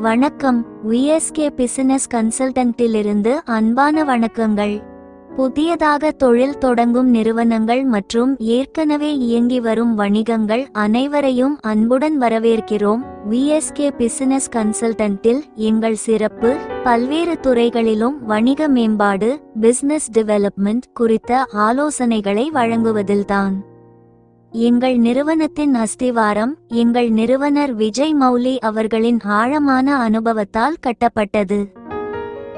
வணக்கம். VSK business கன்சல்டன்ட்டிலிருந்து அன்பான வணக்கங்கள். புதியதாக தொழில் தொடங்கும் நிறுவனங்கள் மற்றும் ஏற்கனவே இயங்கி வரும் வணிகங்கள் அனைவரையும் அன்புடன் வரவேற்கிறோம். விஎஸ்கே பிசினஸ் கன்சல்டன்ட்டில் எங்கள் சிறப்பு பல்வேறு துறைகளிலும் வணிக மேம்பாடு பிசினஸ் டெவலப்மெண்ட் குறித்த ஆலோசனைகளை வழங்குவதில்தான். எங்கள் நிறுவனத்தின் அஸ்திவாரம் எங்கள் நிறுவனர் விஜய் மௌலி அவர்களின் ஆழமான அனுபவத்தால் கட்டப்பட்டது.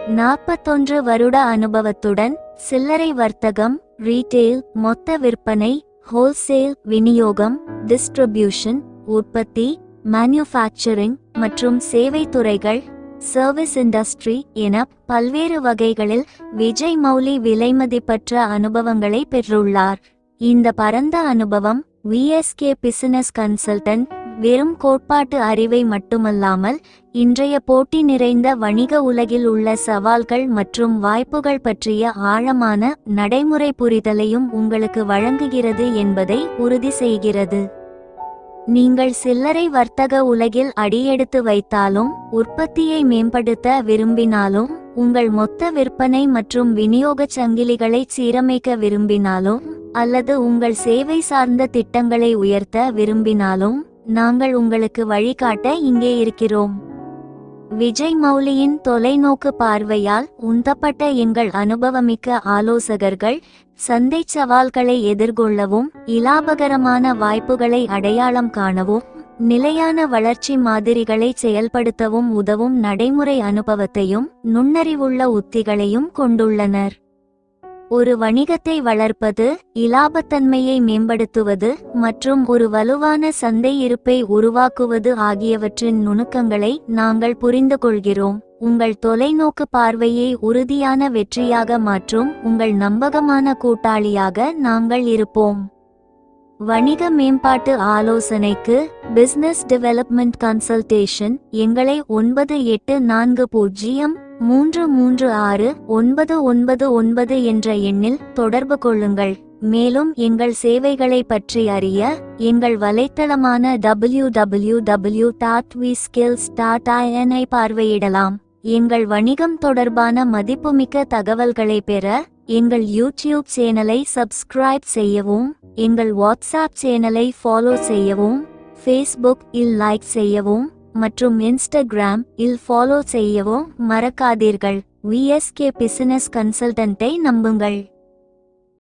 நாற்பத்தொன்று வருட அனுபவத்துடன் சில்லறை வர்த்தகம் ரீட்டெயில் மொத்த விற்பனை ஹோல்சேல் விநியோகம் டிஸ்ட்ரிபியூஷன் உற்பத்தி மேனுஃபேக்சரிங் மற்றும் சேவை துறைகள் சர்வீஸ் இண்டஸ்ட்ரி என பல்வேறு வகைகளில் விஜய் மௌலி விலைமதிப்பற்ற அனுபவங்களை பெற்றுள்ளார். இந்த பரந்த அனுபவம் விஎஸ்கே பிசினஸ் கன்சல்டன்ட் வெறும் கோட்பாட்டு அறிவை மட்டுமல்லாமல் இன்றைய போட்டி நிறைந்த வணிக உலகில் உள்ள சவால்கள் மற்றும் வாய்ப்புகள் பற்றிய ஆழமான நடைமுறை புரிதலையும் உங்களுக்கு வழங்குகிறது என்பதை உறுதி செய்கிறது. நீங்கள் சில்லறை வர்த்தக உலகில் அடியெடுத்து வைத்தாலும் உற்பத்தியை மேம்படுத்த விரும்பினாலும் உங்கள் மொத்த விற்பனை மற்றும் விநியோகச் சங்கிலிகளை சீரமைக்க விரும்பினாலும் அல்லது உங்கள் சேவை சார்ந்த திட்டங்களை உயர்த்த விரும்பினாலும் நாங்கள் உங்களுக்கு வழிகாட்ட இங்கே இருக்கிறோம். விஜய் மௌலியின் தொலைநோக்கு பார்வையால் உந்தப்பட்ட எங்கள் அனுபவமிக்க ஆலோசகர்கள் சந்தை சவால்களை எதிர்கொள்ளவும் இலாபகரமான வாய்ப்புகளை அடையாளம் காணவும் நிலையான வளர்ச்சி மாதிரிகளை செயல்படுத்தவும் உதவும் நடைமுறை அனுபவத்தையும் நுண்ணறிவுள்ள உத்திகளையும் கொண்டுள்ளனர். ஒரு வணிகத்தை வளர்ப்பது இலாபத்தன்மையை மேம்படுத்துவது மற்றும் ஒரு வலுவான சந்தை இருப்பை உருவாக்குவது ஆகியவற்றின் நுணுக்கங்களை நாங்கள் புரிந்து கொள்கிறோம். உங்கள் தொலைநோக்கு பார்வையை உறுதியான வெற்றியாக மாற்றும் உங்கள் நம்பகமான கூட்டாளியாக நாங்கள் இருப்போம். வணிக மேம்பாட்டு ஆலோசனைக்கு பிசினஸ் டெவலப்மெண்ட் கன்சல்டேஷன் எங்களை ஒன்பது எட்டு நான்கு பூஜ்ஜியம் மூன்று மூன்று ஆறு ஒன்பது ஒன்பது ஒன்பது என்ற எண்ணில் தொடர்பு கொள்ளுங்கள். மேலும் எங்கள் சேவைகளை பற்றி அறிய எங்கள் வலைத்தளமான W W W dot V skills dot in பார்வையிடலாம். எங்கள் வணிகம் தொடர்பான மதிப்புமிக்க தகவல்களை பெற எங்கள் யூடியூப் சேனலை சப்ஸ்கிரைப் செய்யவும் எங்கள் வாட்ஸ்அப் சேனலை ஃபாலோ செய்யவும் ஃபேஸ்புக் இல் லைக் செய்யவும் மற்றும் இன்ஸ்டாகிராம் இல் ஃபாலோ செய்யவும் மறக்காதீர்கள். விஎஸ்கே பிசினஸ் கன்சல்டன்ட்டை நம்புங்கள்.